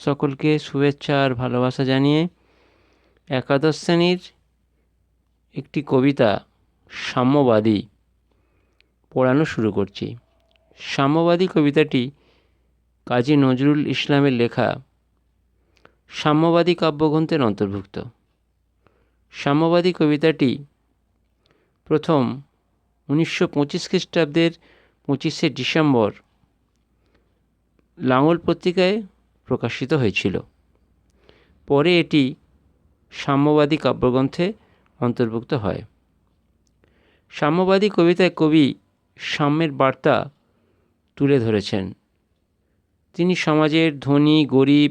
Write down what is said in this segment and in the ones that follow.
সকলকে শুভেচ্ছা আর ভালোবাসা জানিয়ে একাদশ শ্রেণির একটি কবিতা, সাম্যবাদী, পড়ানো শুরু করছি। সাম্যবাদী কবিতাটি কাজী নজরুল ইসলামের লেখা, সাম্যবাদী কাব্যগ্রন্থের অন্তর্ভুক্ত। সাম্যবাদী কবিতাটি প্রথম উনিশশো পঁচিশ খ্রিস্টাব্দের পঁচিশে ডিসেম্বর, লাঙল পত্রিকায় প্রকাশিত হয়েছিল। পরে এটি সাম্যবাদী কাব্যগ্রন্থে অন্তর্ভুক্ত হয়। সাম্যবাদী কবিতায় কবি সাম্যের বার্তা তুলে ধরেছেন। তিনি সমাজের ধনী, গরিব,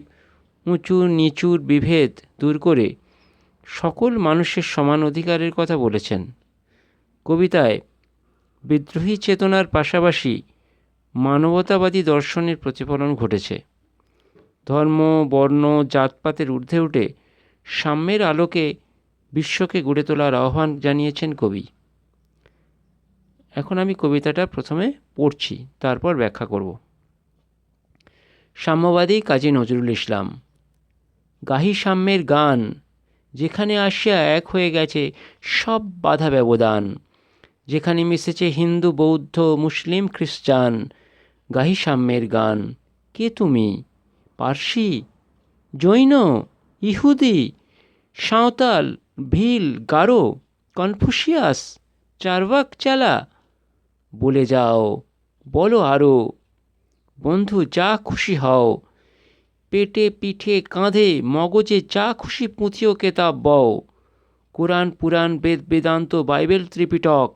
উঁচু, নিচুর বিভেদ দূর করে সকল মানুষের সমান অধিকারের কথা বলেছেন। কবিতায় বিদ্রোহী চেতনার পাশাপাশি মানবতাবাদী দর্শনের প্রতিফলন ঘটেছে। ধর্ম, বর্ণ, জাতপাতের ঊর্ধ্বে উঠে সাম্যের আলোকে বিশ্বকে গড়ে তোলার আহ্বান জানিয়েছেন কবি। এখন আমি কবিতাটা প্রথমে পড়ছি, তারপর ব্যাখ্যা করব। সাম্যবাদী কাজী নজরুল ইসলাম, গাহি সাম্যের গান, যেখানে আসিয়া এক হয়ে গেছে সব বাধা ব্যবধান, যেখানে মিশেছে হিন্দু, বৌদ্ধ, মুসলিম, খ্রিস্টান, গাহি সাম্যের গান, কে তুমি? পার্সি, জৈন, ইহুদি, সাঁওতাল, ভিল, গারো, কনফুসিয়াস চারবাক চালা। বলে যাও, বলো আরও বন্ধু, যা খুশি হও। পেটে পিঠে কাঁধে মগজে যা খুশি পুঁথিও কেতাব বও। Quran, Purana, Veda, Vedanta, Bible Tripitaka,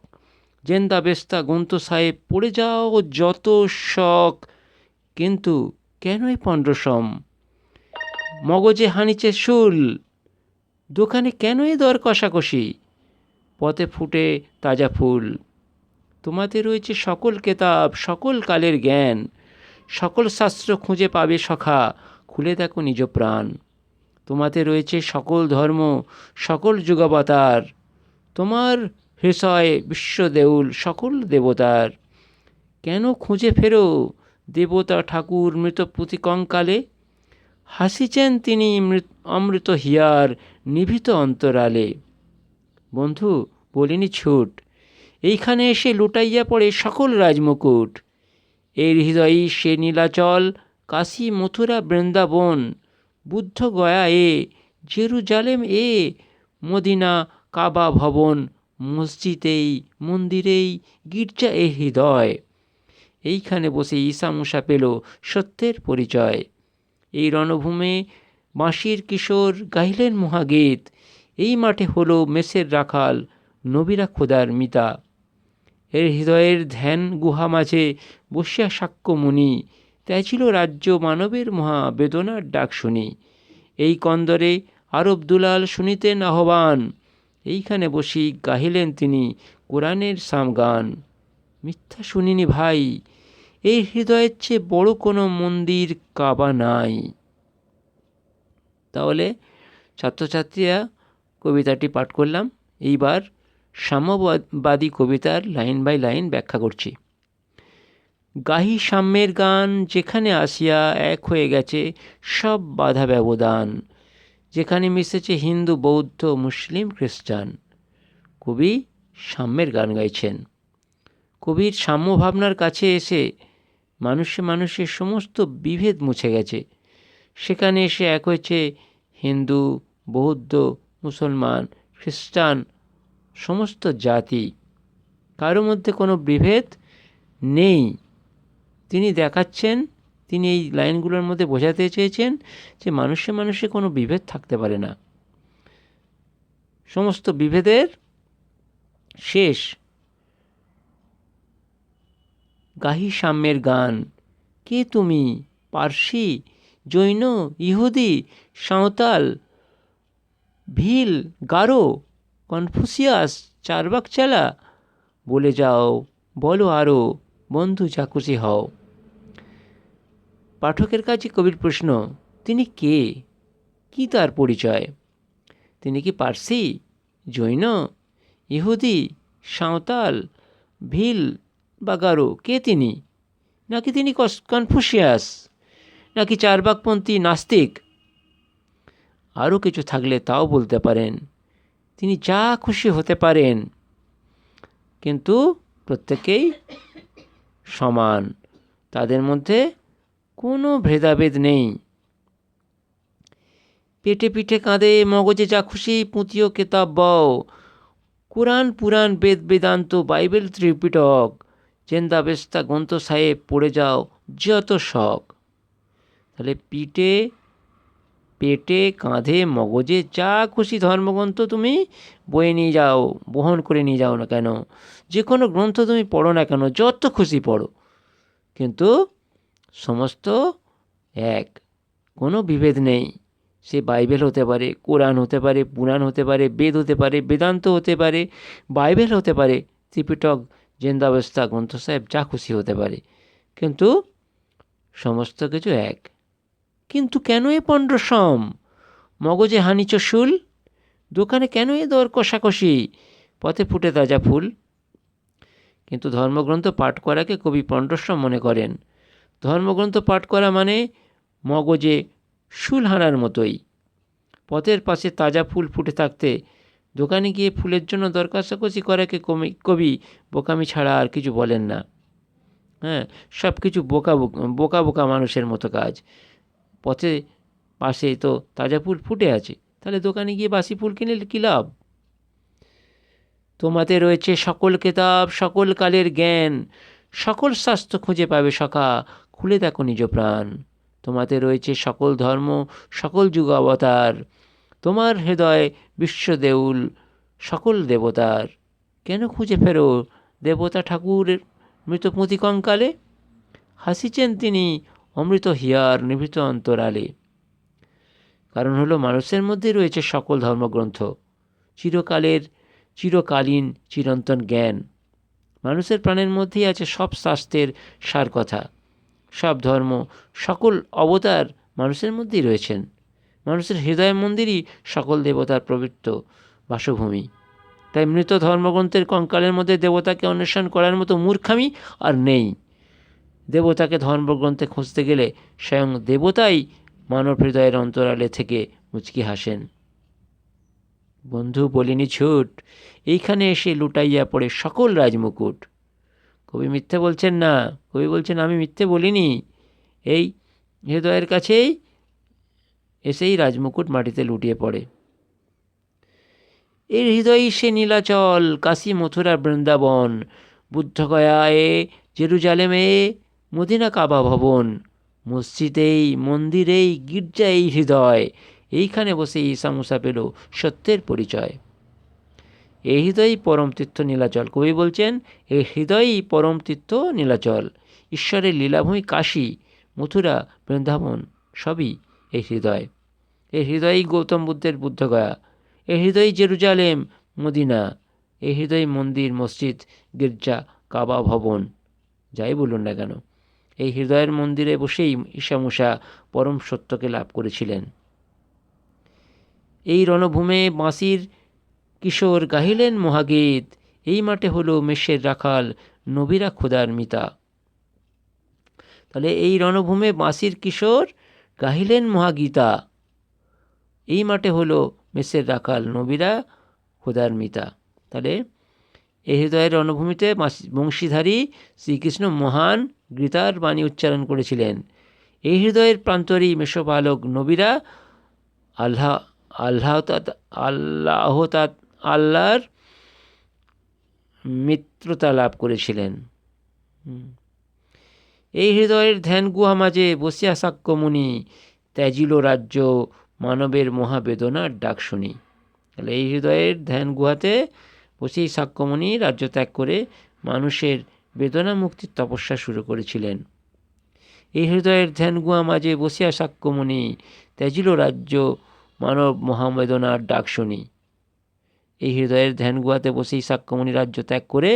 Zend, Avesta, Granth Sahib, পড়ে যাও যত শখ। কিন্তু কেন এই মগজে হানিচে শুল। দোকানে কেন দর কষাকষি? পথে ফুটে তাজা ফুল। তোমাতে রয়েছে সকল কেতাব, সকল কালের জ্ঞান। সকল শাস্ত্র খুঁজে পাবে সখা, খুলে দেখো নিজ প্রাণ। তোমাতে রয়েছে সকল ধর্ম, সকল যুগাবতার। তোমার হৃষয়, বিশ্বদেউল, সকল দেবতার। কেন খুঁজে ফেরো? দেবতা ঠাকুর মৃত পুঁতিকঙ্কালে হাসিছেন তিনি অমৃত হিয়ার নিভৃত অন্তরালে। বন্ধু, বলিনি ছুট। এইখানে এসে লুটাইয়া পড়ে সকল রাজমুকুট। এর হৃদয়ই সে নীলাচল, কাশী, মথুরা, বৃন্দাবন, বুদ্ধ গয়া এ, জেরুজালেম এ, মদিনা, কাবা ভবন, মসজিদেই, মন্দিরেই গির্জা এ হৃদয়। এইখানে বসে ঈশা মুসা পেল সত্যের পরিচয়। এই রণভূমে বাঁশির কিশোর গাইলেন মহাগীত। এই মাঠে হলো মেসের রাখাল, নবীরা খোদার মিতা। এর হৃদয়ের ধ্যান গুহা মাঝে বসিয়া সাক্ষ্যমুনি তাই ছিল রাজ্য মানবের মহা বেদনার ডাক শুনি। এই কন্দরে আরব দুলাল শুনিতেন আহ্বান। এইখানে বসি গাহিলেন তিনি কোরআনের সাম গান মিথ্যা শুনিনি ভাই এই হৃদয়ের চেয়ে বড় কোনো মন্দির কাবা নাই। তাহলে ছাত্রছাত্রীরা কবিতাটি পাঠ করলাম। এইবার সাম্যবাদী কবিতার লাইন বাই লাইন ব্যাখ্যা করছি। গাহি সাম্যের গান যেখানে আসিয়া এক হয়ে গেছে সব বাধা ব্যবধান, যেখানে মিশেছে হিন্দু, বৌদ্ধ, মুসলিম, খ্রিস্টান। কবি সাম্যের গান গাইছেন। কবির সাম্য ভাবনার কাছে এসে মানুষে মানুষের সমস্ত বিভেদ মুছে গেছে। সেখানে এসে এক হয়েছে হিন্দু, বৌদ্ধ, মুসলমান, খ্রিস্টান, সমস্ত জাতি। কারও মধ্যে কোনো বিভেদ নেই। তিনি দেখাচ্ছেন, তিনি এই লাইনগুলোর মধ্যে বোঝাতে চেয়েছেন যে মানুষে মানুষে কোনো বিভেদ থাকতে পারে না। সমস্ত বিভেদের শেষ গাহি সাম্যের গান। কে তুমি? পার্সি? জৈন? ইহুদি? সাঁওতাল? ভিল? গারো? কনফুসিয়াস? চারবাক চালা? বলে যাও, বলো আরও বন্ধু চাকুশি হও। পাঠকের কাছে কবির প্রশ্ন, তিনি কে? কি তার পরিচয়? তিনি কি পার্সি? জৈন? ইহুদি? সাঁওতাল? ভিল? বা গারো কে তিনি? নাকি তিনি কনফুসিয়াস? নাকি চারবাকপন্থী নাস্তিক? আরও কিছু থাকলে তাও বলতে পারেন। তিনি যা খুশি হতে পারেন। কিন্তু প্রত্যেকেই সমান। তাদের মধ্যে কোনো ভেদাভেদ নেই। পেটে পিঠে কাঁদে, মগজে যা খুশি পুঁতিও কেতাব বও। Quran Purana Veda Vedanta Bible Tripitaka. Zend Avesta Granth Sahib, পড়ে যাও, যত শখ। তাহলে পিঠে, পেটে, কাঁধে, মগজে যা খুশি ধর্মগ্রন্থ তুমি বয়ে নিয়ে যাও, বহন করে নিয়ে যাও না কেন? যে কোনো গ্রন্থ তুমি পড়ো না কেন? যত খুশি পড়ো। কিন্তু সমস্ত এক, কোনো বিভেদ নেই। সে বাইবেল হতে পারে, কোরআন হতে পারে, পুরাণ হতে পারে, বেদ হতে পারে, বেদান্ত হতে পারে, বাইবেল হতে পারে, ত্রিপিটক জেন্দাবস্থা গ্রন্থ সাহেব যা খুশি হতে পারে। কিন্তু সমস্ত কিছু এক। কিন্তু কেন এ পণ্ডসম মগজে হানিচ শুল দোকানে কেন এ দর কষাকষি? পথে ফুটে তাজা ফুল। কিন্তু ধর্মগ্রন্থ পাঠ করাকে কবি পণ্ডশ্রম মনে করেন। ধর্মগ্রন্থ পাঠ করা মানে মগজে শুল হানার মতোই। পথের পাশে তাজা ফুল ফুটে থাকতে দোকানে গিয়ে ফুলের জন্য দরকারসাকসি করাকে কমি, কবি। বোকামি ছাড়া আর কিছু বলেন না। হ্যাঁ সব কিছু বোকা বোকা বোকা মানুষের মতো কাজ। পথে পাশে তো তাজা ফুল ফুটে আছে। তাহলে দোকানে গিয়ে বাসি ফুল কিনে কী লাভ? তোমাতে রয়েছে সকল কেতাব, সকল কালের জ্ঞান। সকল স্বাস্থ্য খুঁজে পাবে সখা। খুলে দেখো নিজ প্রাণ। তোমাতে রয়েছে সকল ধর্ম, সকল যুগ অবতার তোমার হৃদয় বিশ্বদেউল, সকল দেবতার। কেন খুঁজে ফেরো দেবতা ঠাকুরের মৃতপুঁতি কঙ্কালে হাসিছেন তিনি অমৃত হিয়ার নিভৃত অন্তরালে। কারণ হলো মানুষের মধ্যে রয়েছে সকল ধর্মগ্রন্থ। চিরকালের, চিরকালীন, চিরন্তন জ্ঞান। মানুষের প্রাণের মধ্যেই আছে সব শাস্ত্রের সার কথা সব ধর্ম, সকল অবতার মানুষের মধ্যেই রয়েছেন। মানুষের হৃদয় মন্দিরই সকল দেবতার প্রবৃত্ত বাসভূমি। তাই মৃত ধর্মগ্রন্থের কঙ্কালের মধ্যে দেবতাকে অন্বেষণ করার মতো মূর্খামি আর নেই। দেবতাকে ধর্মগ্রন্থে খুঁজতে গেলে স্বয়ং দেবতাই মানব হৃদয়ের অন্তরালে থেকে মুচকি হাসেন। বন্ধু, বলিনি ছুট, এইখানে এসে লুটাইয়া পড়ে সকল রাজমুকুট। কবি মিথ্যে বলছেন, না, কবি বলছেন, আমি মিথ্যে বলিনি। এই হৃদয়ের কাছেই এসেই রাজমুকুট মাটিতে লুটিয়ে পড়ে। এর হৃদয়ই সে নীলাচল, কাশী মথুরা বৃন্দাবন, বুদ্ধগয়ায়, জেরুজালেমে, মদিনা কাবা ভবন, মসজিদেই, মন্দিরেই গির্জা এই হৃদয়, এইখানে বসে ঈশা মুসা পেল সত্যের পরিচয়। এই হৃদয়ই পরম তীর্থ নীলাচল। কবি বলছেন এই হৃদয়ই পরম তীর্থ নীলাচল। ঈশ্বরের লীলাভূমি কাশী, মথুরা, বৃন্দাবন, সবই এই হৃদয়। এই হৃদয়ই গৌতম বুদ্ধের বুদ্ধগয়া। এ হৃদয়ই জেরুজালেম, মদিনা। এই হৃদয় মন্দির, মসজিদ, গির্জা, কাবা ভবন। যাই বলুন না কেন, এই হৃদয়ের মন্দিরে বসেই ঈশামুষা পরম সত্যকে লাভ করেছিলেন। এই রণভূমে বাঁশির কিশোর গাহিলেন মহাগীত। এই মাঠে হলো মেষের রাখাল, নবীরা খোদার মিতা। তাহলে এই রণভূমে বাঁশির কিশোর গাহিলেন মহাগীতা। এই মাঠে হলো মেসের রাখাল নবীরা, খোদার মিতা। তাহলে এই হৃদয়ের রণভূমিতে বংশীধারী শ্রীকৃষ্ণ মহান গীতার বাণী উচ্চারণ করেছিলেন। এই হৃদয়ের প্রান্তরী মেষপালক নবীরা আল্লাহ আল্লাহ আল্লাহ আল্লাহর মিত্রতা লাভ করেছিলেন। এই হৃদয়ের ধ্যান গুহা মাঝে বসিয়া সাক্ষ্যমুনি ত্যাজিল রাজ্য মানবের মহাবেদনার ডাক শুনি। তাহলে এই হৃদয়ের ধ্যান গুহাতে বসেই সাক্ষ্যমণি রাজ্য ত্যাগ করে মানুষের বেদনা মুক্তির তপস্যা শুরু করেছিলেন। এই হৃদয়ের ধ্যান গুহা মাঝে বসিয়া সাক্ষ্যমণি ত্যাজিল রাজ্য মানব মহাবেদনার ডাক শুনি। এই হৃদয়ের ধ্যান গুহাতে বসেই সাক্ষ্যমণি রাজ্য ত্যাগ করে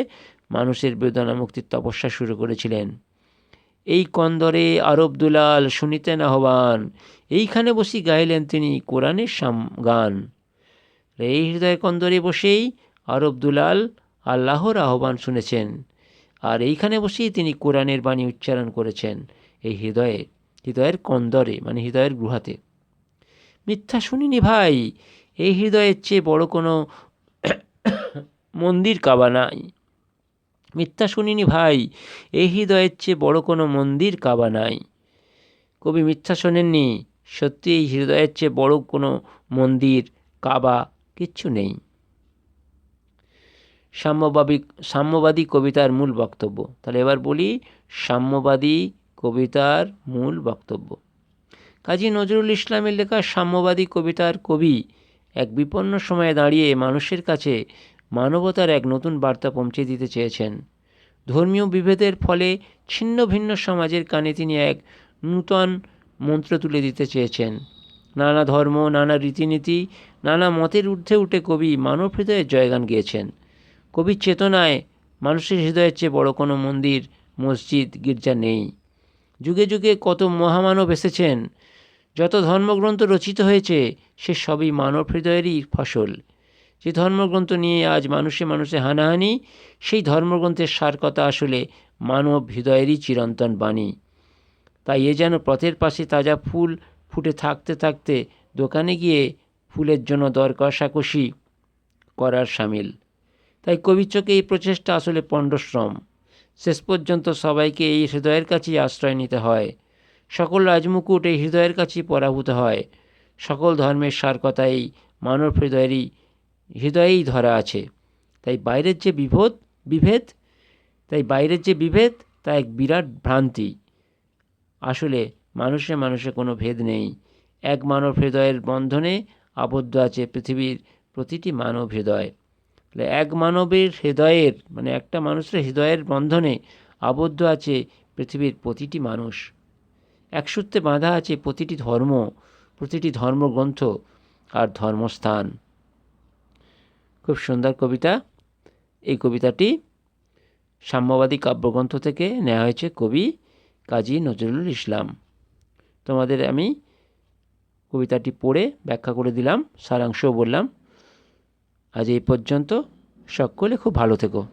মানুষের বেদনা মুক্তির তপস্যা শুরু করেছিলেন। এই কন্দরে আরব দুলাল শুনিতেন আহ্বান। এইখানে বসি গাইলেন তিনি কোরআনের সাম গান। এই হৃদয় কন্দরে বসেই আরব দুলাল আল্লাহর আহ্বান শুনেছেন। আর এইখানে বসেই তিনি কোরআনের বাণী উচ্চারণ করেছেন। এই হৃদয়ে হৃদয়ের কন্দরে মানে হৃদয়ের গুহাতে। মিথ্যা শুনিনি ভাই, এই হৃদয়ের চেয়ে বড় কোনো মন্দির কাবা নাই। মিথ্যা শুনিনি ভাই এই হৃদয়ের চেয়ে বড় কোনো মন্দির কাবা নাই। কবি মিথ্যা শোনেননি, সত্যি এই হৃদয়ের চেয়ে বড় কোনো মন্দির, কাবা কিচ্ছু নেই। সাম্যবাদী সাম্যবাদী কবিতার মূল বক্তব্য। তাহলে এবার বলি, সাম্যবাদী কবিতার মূল বক্তব্য। কাজী নজরুল ইসলামের লেখা সাম্যবাদী কবিতার কবি এক বিপন্ন সময়ে দাঁড়িয়ে মানুষের কাছে মানবতার এক নতুন বার্তা পৌঁছে দিতে চেয়েছেন। ধর্মীয় বিভেদের ফলে ছিন্ন ভিন্ন সমাজের কানে তিনি এক নূতন মন্ত্র তুলে দিতে চেয়েছেন। নানা ধর্ম, নানা রীতিনীতি, নানা মতের ঊর্ধ্বে উঠে কবি মানব হৃদয়ের জয়গান গিয়েছেন। কবির চেতনায় মানুষের হৃদয়ের চেয়ে বড় কোনো মন্দির, মসজিদ, গির্জা নেই। যুগে যুগে কত মহামানব এসেছেন, যত ধর্মগ্রন্থ রচিত হয়েছে, সে সবই মানব হৃদয়েরই ফসল। যে ধর্মগ্রন্থ নিয়ে আজ মানুষে মানুষে হানাহানি, সেই ধর্মগ্রন্থের সার কথা আসলে মানব হৃদয়েরই চিরন্তন বাণী। তাই এ যেন পথের পাশে তাজা ফুল ফুটে থাকতে থাকতে দোকানে গিয়ে ফুলের জন্য দর কষাকষি করার সামিল। তাই কবির চোখে এই প্রচেষ্টা আসলে পণ্ডশ্রম। শেষ পর্যন্ত সবাইকে এই হৃদয়ের কাছেই আশ্রয় নিতে হয়। সকল রাজমুকুট এই হৃদয়ের কাছেই পরাভূত হয়। সকল ধর্মের সার কথা এই মানব হৃদয়েরই হৃদয়েই ধরা আছে। তাই বাইরের যে বিভেদ বিভেদ, তাই বাইরের যে বিভেদ, তা এক বিরাট ভ্রান্তি। আসলে মানুষে মানুষে কোনো ভেদ নেই। এক মানব হৃদয়ের বন্ধনে আবদ্ধ আছে পৃথিবীর প্রতিটি মানব হৃদয়। তাহলে এক মানবের হৃদয়ের মানে একটা মানুষের হৃদয়ের বন্ধনে আবদ্ধ আছে পৃথিবীর প্রতিটি মানুষ। এক সূত্রে বাঁধা আছে প্রতিটি ধর্ম, প্রতিটি ধর্মগ্রন্থ আর ধর্মস্থান। খুব সুন্দর কবিতা। এই কবিতাটি সাম্যবাদী কাব্যগ্রন্থ থেকে নেওয়া হয়েছে কবি কাজী নজরুল ইসলাম। তোমাদের আমি কবিতাটি পড়ে ব্যাখ্যা করে দিলাম, সারাংশও বললাম। আজ এই পর্যন্ত সকলে খুব ভালো থেকো।